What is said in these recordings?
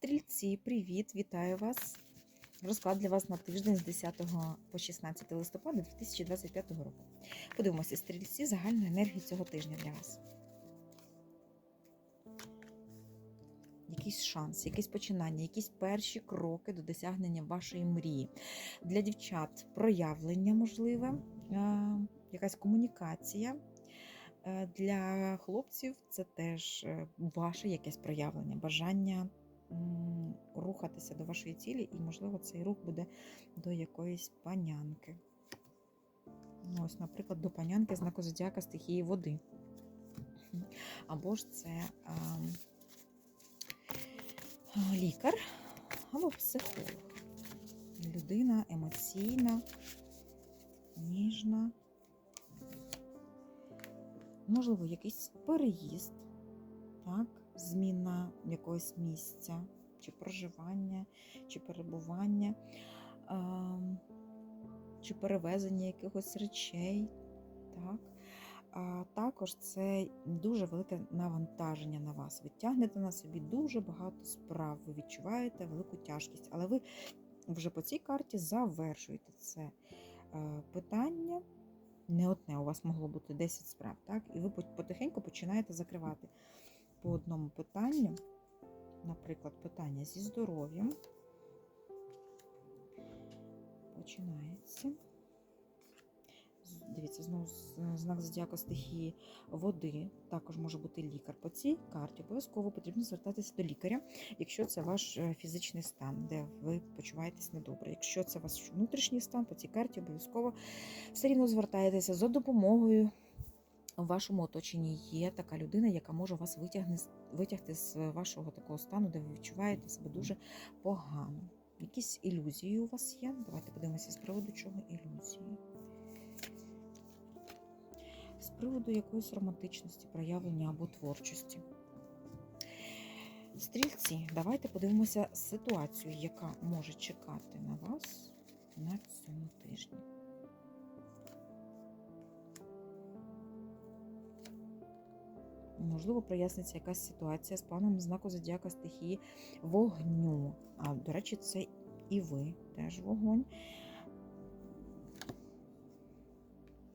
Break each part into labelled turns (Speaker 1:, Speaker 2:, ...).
Speaker 1: Стрільці, привіт! Вітаю вас! Розклад для вас на тиждень з 10 по 16 листопада 2025 року. Подивимося, стрільці, загальну енергію цього тижня для вас. Якийсь шанс, якесь починання, якісь перші кроки до досягнення вашої мрії. Для дівчат проявлення можливе, е, якась комунікація. Е, Для хлопців це теж е, ваше якесь проявлення, бажання рухатися до вашої цілі, і, можливо, цей рух буде до якоїсь панянки. Ну, ось, наприклад, до панянки знаку зодіака стихії води. Або ж це а, лікар або психолог. Людина емоційна, ніжна. Можливо, якийсь переїзд, так, зміна якогось місця, чи проживання, чи перебування, ем, чи перевезення якихось речей. Так. А також це дуже велике навантаження на вас. Ви тягнете на собі дуже багато справ, ви відчуваєте велику тяжкість, але ви вже по цій карті завершуєте це е, питання. Не одне, у вас могло бути 10 справ, так? І ви потихеньку починаєте закривати по одному питанню, наприклад, питання зі здоров'ям. Починається. Дивіться, знову знак зодіака стихії води, також може бути лікар. По цій карті обов'язково потрібно звертатися до лікаря, якщо це ваш е, фізичний стан, де ви почуваєтесь недобре. Якщо це ваш внутрішній стан, по цій карті обов'язково все рівно звертаєтеся за допомогою. У вашому оточенні є така людина, яка може вас витягти з вашого такого стану, де ви відчуваєте себе дуже погано. Якісь ілюзії у вас є? Давайте подивимося з приводу чого ілюзії. З приводу якоїсь романтичності, проявлення або творчості. Стрільці, давайте подивимося ситуацію, яка може чекати на вас на цьому тижні. Можливо, проясниться якась ситуація з планом знаку зодіака стихії вогню. А, до речі, це і ви теж вогонь.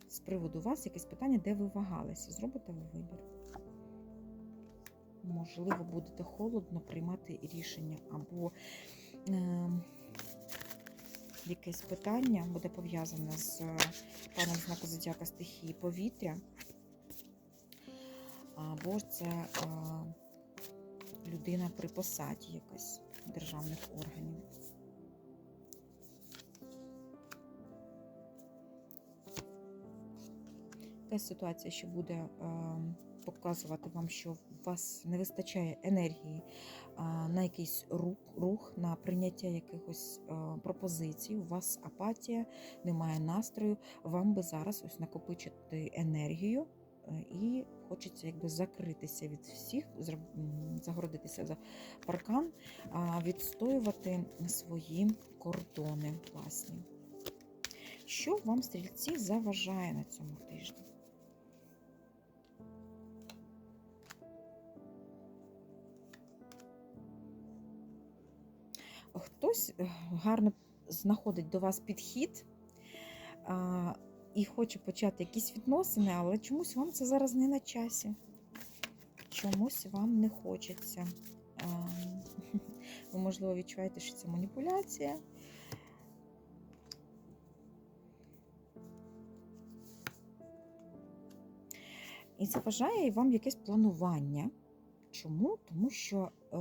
Speaker 1: З приводу вас якесь питання, де ви вагалися. Зробите ви вибір. Можливо, будете холодно приймати рішення, або е, якесь питання буде пов'язане з паном знаку зодіака стихії повітря. Або ж це е, людина при посаді якась державних органів. Якась ситуація, що буде е, показувати вам, що у вас не вистачає енергії е, на якийсь рух, рух, на прийняття якихось е, пропозицій. У вас апатія, немає настрою. Вам би зараз ось накопичити енергію. Е, І хочеться якби закритися від всіх, загородитися за паркан, відстоювати свої кордони власні. Що вам, стрільці, заважає на цьому тижні? Хтось е, гарно знаходить до вас підхід і хоче почати якісь відносини, але чомусь вам це зараз не на часі. Чомусь вам не хочеться. Ви, можливо, відчуваєте, що це маніпуляція. І заважає вам якесь планування. Чому? Тому що е,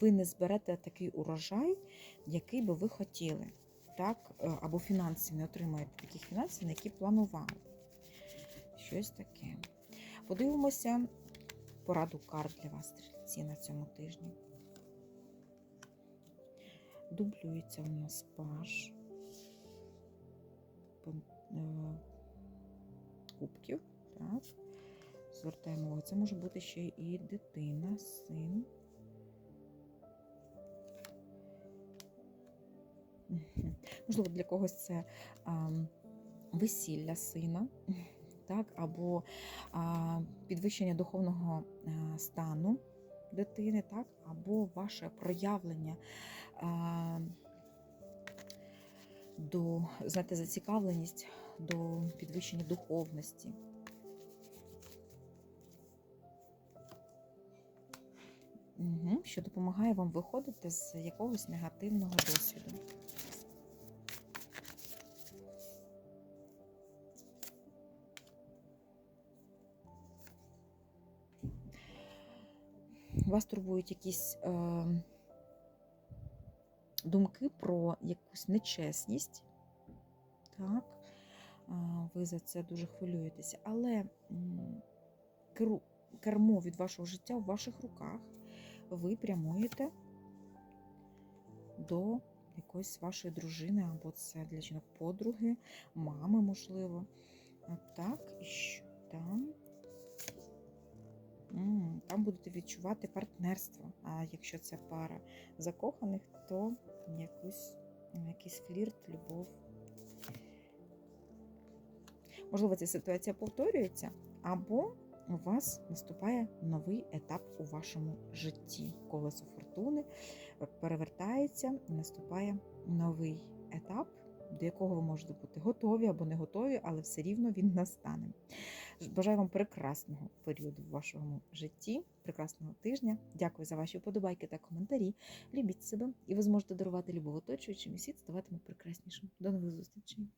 Speaker 1: ви не зберете такий урожай, який би ви хотіли. Так? Е, Або фінанси не отримаєте таких фінансів, на які планували. Щось таке. Подивимося пораду карт для вас, стрільці, на цьому тижні. Дублюється у нас паж е, кубків. Так. Звертаємо увагу. Це може бути ще і дитина, син. Можливо, для когось це а, весілля сина, так, або а, підвищення духовного стану дитини, так, або ваше проявлення а, до, знаєте, зацікавленість до підвищення духовності. Угу, що допомагає вам виходити з якогось негативного досвіду. Вас турбують якісь е, думки про якусь нечесність. Так, е, ви за це дуже хвилюєтеся, але кермо від вашого життя в ваших руках ви прямуєте до якоїсь вашої дружини, або це для жінок подруги, мами, можливо. Так, і що там? Там будете відчувати партнерство. А якщо це пара закоханих, то якусь, якийсь флірт, любов. Можливо, ця ситуація повторюється, або у вас наступає новий етап у вашому житті. Колесо фортуни перевертається наступає новий етап, до якого ви можете бути готові або не готові, але все рівно він настане. Бажаю вам прекрасного періоду в вашому житті, прекрасного тижня. Дякую за ваші вподобайки та коментарі. Любіть себе, і ви зможете дарувати любов оточуючим, і світ ставатиме прекраснішим. До нових зустрічей!